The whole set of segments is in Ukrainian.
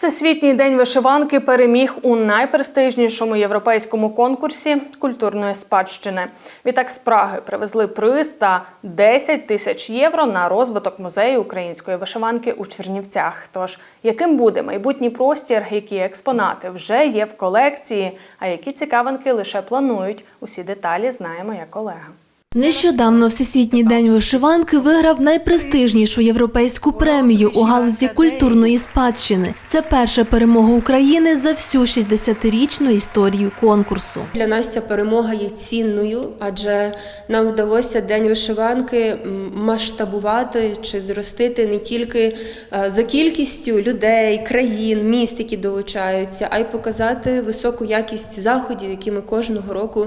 Всесвітній день вишиванки переміг у найпрестижнішому європейському конкурсі культурної спадщини. Відтак з Праги привезли приз та 10 тисяч євро на розвиток музею української вишиванки у Чернівцях. Тож яким буде майбутній простір, які експонати вже є в колекції, а які цікавинки лише планують. Усі деталі знаємо як колега. Нещодавно Всесвітній день вишиванки виграв найпрестижнішу європейську премію у галузі культурної спадщини. Це перша перемога України за всю 60-річну історію конкурсу. Для нас ця перемога є цінною, адже нам вдалося День вишиванки масштабувати чи зростити не тільки е, за кількістю людей, країн, міст, які долучаються, а й показати високу якість заходів, які ми кожного року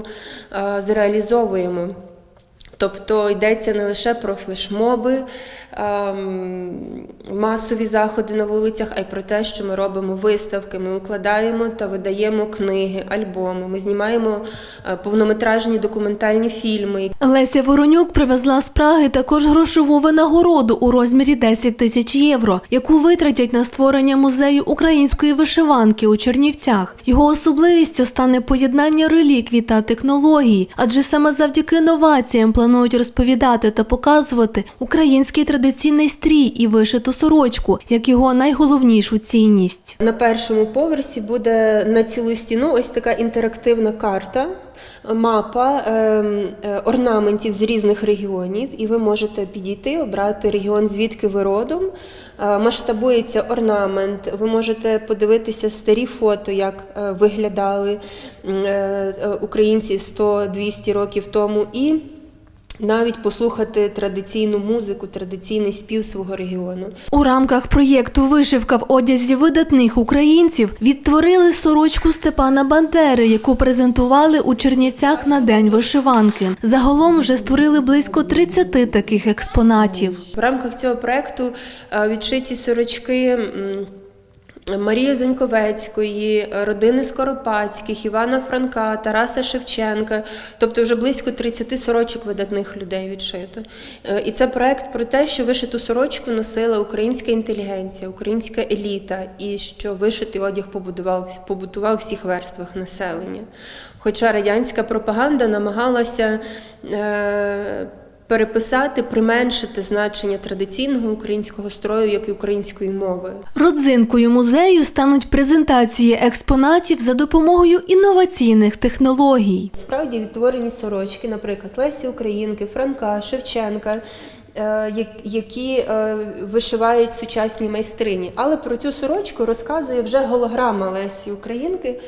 е, зреалізовуємо. Тобто йдеться не лише про флешмоби, ем, масові заходи на вулицях, а й про те, що ми робимо виставки, ми укладаємо та видаємо книги, альбоми. Ми знімаємо е, повнометражні документальні фільми. Леся Воронюк привезла з Праги також грошову винагороду у розмірі 10 тисяч євро, яку витратять на створення музею української вишиванки у Чернівцях. Його особливістю стане поєднання реліквій та технологій, адже саме завдяки новаціям планують розповідати та показувати український традиційний стрій і вишиту сорочку як його найголовнішу цінність. На першому поверсі буде на цілу стіну ось така інтерактивна карта, мапа ем, е, орнаментів з різних регіонів, і ви можете підійти, обрати регіон, звідки ви родом. Е, Масштабується орнамент. Ви можете подивитися старі фото, як е, виглядали українці 100-200 років тому. і навіть послухати традиційну музику, традиційний спів свого регіону. У рамках проєкту Вишивка в одязі видатних українців відтворили сорочку Степана Бандери, яку презентували у Чернівцях на День вишиванки. Загалом вже створили близько 30 таких експонатів. В рамках цього проекту е, відшиті сорочки. Марії Заньковецької, родини Скоропадських, Івана Франка, Тараса Шевченка, тобто вже близько 30 сорочок видатних людей відшито. Е, І це проект про те, що вишиту сорочку носила українська інтелігенція, українська еліта, і що вишитий одяг побудував, побутував в всіх верствах населення. Хоча радянська пропаганда намагалася. Е- переписати, применшити значення традиційного українського строю, як і української мови. Родзинкою музею стануть презентації експонатів за допомогою інноваційних технологій. Справді відтворені сорочки, наприклад, Лесі Українки, Франка, Шевченка. е, Які е, вишивають сучасні майстрині. Але про цю сорочку розказує вже голограма Лесі Українки.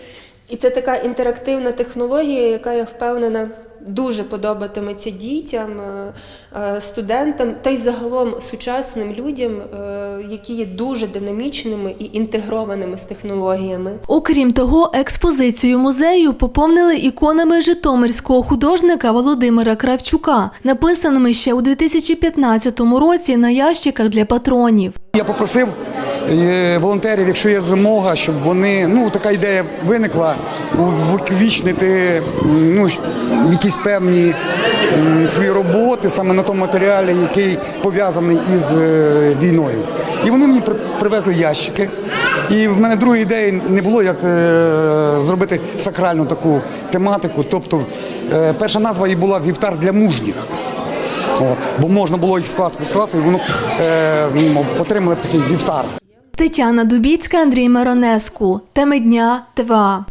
І це така інтерактивна технологія, яка я впевнена дуже подобатиметься дітям, е, е, студентам та й загалом сучасним людям, е, які є дуже динамічними і інтегрованими з технологіями. Окрім того, експозицію музею поповнили іконами житомирського художника Володимира Кравчука, написаними ще у 2015 році на ящиках для патронів. Я попросив е, волонтерів, якщо є змога, щоб вони ну така ідея виникла, увіковічнити ну, якісь певні свої роботи саме на тому матеріалі, який пов'язаний із е, війною. І вони мені при- привезли ящики. І в мене другої ідеї не було, як е, зробити сакральну таку тематику. Тобто, перша назва її була Вівтар для мужніх. От, бо можна було їх скласти, скласти, і воно е, отримали б такий вівтар. Тетяна Дубіцька, Андрій Миронеску. Теми дня ТВА.